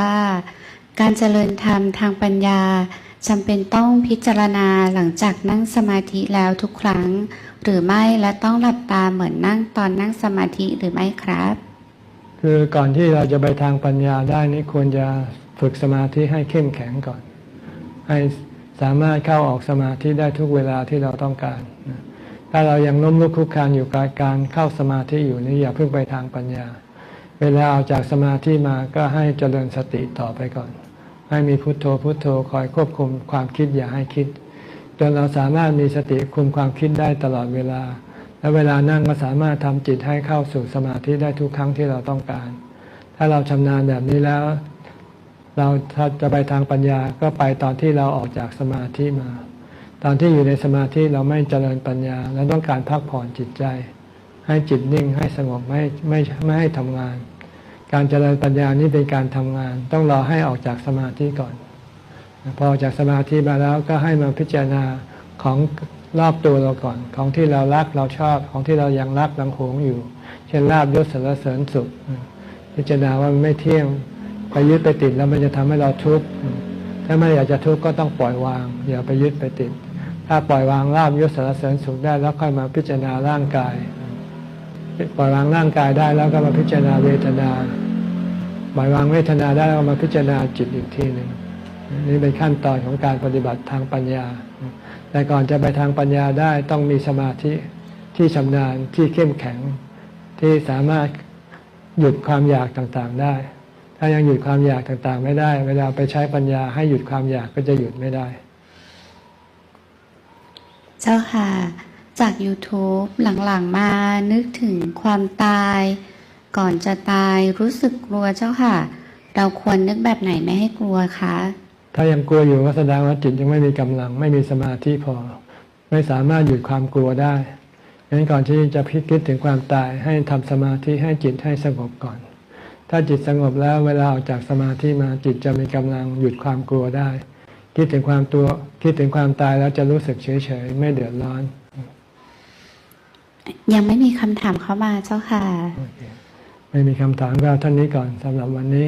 ว่า การเจริญธรรมทางปัญญาจำเป็นต้องพิจารณาหลังจากนั่งสมาธิแล้วทุกครั้ง หรือไม่และต้องหลับตาเหมือนนั่งตอนนั่งสมาธิหรือไม่ครับ คือก่อนที่เราจะไปทางปัญญาได้นี่ควรจะฝึกสมาธิให้เข้มแข็งก่อน ให้สามารถเข้าออกสมาธิได้ทุกเวลาที่เราต้องการ ถ้าเรายังล้มลุกคลุกคลานอยู่กับการเข้าสมาธิอยู่นี่อย่าเพิ่งไปทางปัญญา เวลาออกจากสมาธิมาก็ให้เจริญสติต่อไปก่อน ให้มีพุทโธพุทโธคอยควบคุมความคิดอย่าให้คิด จนเราสามารถมีสติคุมความคิดได้ตลอดเวลา และเวลานั่งก็สามารถทำจิตให้เข้าสู่สมาธิได้ทุกครั้งที่เราต้องการ ถ้าเราชำนาญแบบนี้แล้ว เราถ้าจะไปทางปัญญาก็ไปตอนที่เราออกจากสมาธิมา ตอนที่อยู่ในสมาธิเราไม่เจริญปัญญา เราต้องการพักผ่อนจิตใจ ให้จิตนิ่งให้สงบไม่ไม่ไม่ให้ทำงาน การเจริญปัญญานี้เป็นการทำงาน ต้องรอให้ออกจากสมาธิก่อน พอออกจากสมาธิมาแล้วก็ให้มาพิจารณาของรอบตัวเราก่อน ของที่เรารักเราชอบของที่เรายังรักยังหวงอยู่ เช่นลาบยศสรรเสริญสุข พิจารณาว่ามันไม่เที่ยงไปยึดไปติดแล้วมันจะทำให้เราทุกข์ถ้าไม่อยากจะทุกข์ก็ต้องปล่อยวาง อย่าไปยึดไปติด ถ้าปล่อยวางลาบยศสรรเสริญสุขได้แล้วค่อยมาพิจารณาร่างกาย ปล่อยวางร่างกายได้แล้วก็มาพิจารณาเวทนาปล่อยวางเวทนาได้แล้วมาพิจารณาจิตอีกทีหนึ่งนี่เป็นขั้นตอนของการปฏิบัติทางปัญญา แต่ก่อนจะไปทางปัญญาได้ต้องมีสมาธิที่ชำนาญที่เข้มแข็ง ที่สามารถหยุดความอยากต่างๆได้ ถ้ายังหยุดความอยากต่างๆ ไม่ได้ เวลาไปใช้ปัญญาให้หยุดความอยากก็จะหยุดไม่ได้ เจ้าค่ะ จาก YouTube หลังๆมานึกถึงความตาย ก่อนจะตายรู้สึกกลัวเจ้าค่ะ เราควรนึกแบบไหนไม่ให้กลัวคะ ถ้ายังกลัวอยู่ก็แสดงว่าจิตยังไม่มีกำลัง ไม่มีสมาธิพอ ไม่สามารถหยุดความกลัวได้ดังนั้นก่อนที่จะพิคิดถึงความตายให้ทำสมาธิให้จิตให้สงบก่อน ถ้าจิตสงบแล้วเวลาออกจากสมาธิมาจิตจะมีกำลังหยุดความกลัวได้ คิดถึงความตัวคิดถึงความตายแล้วจะรู้สึกเฉยๆไม่เดือดร้อน ยังไม่มีคำถามเข้ามาเจ้าค่ะ ไม่มีคำถามก็เท่านนี้ก่อนสำหรับวันนี้